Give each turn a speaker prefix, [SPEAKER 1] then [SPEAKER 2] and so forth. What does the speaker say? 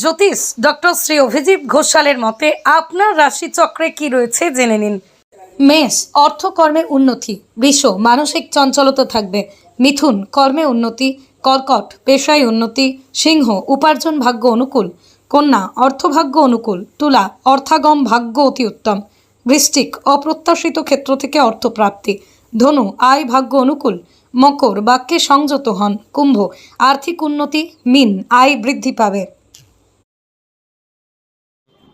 [SPEAKER 1] জ্যোতিষ doctor Shri Abhijit ঘোষালের মতে আপনার রাশিচক্রে কি রয়েছে জেনে নিন। মেষ অর্থকর্মে উন্নতি, বৃষ, মানসিক চঞ্চলতা থাকবে, মিথুন, কর্মে উন্নতি, কর্কট, পেশায় উন্নতি, সিংহ, উপার্জন ভাগ্য অনুকূল, কন্যা অর্থভাগ্য অনুকূল, তুলা, অর্থাগম ভাগ্য অতি উত্তম বৃষ্টিক অপ্রত্যাশিত ক্ষেত্র থেকে অর্থপ্রাপ্তি, ধনু, আয় ভাগ্য অনুকূল, মকর, বাক্যে সংযত হন, কুম্ভ, আর্থিক উন্নতি, মিন, আয় বৃদ্ধি পাবে।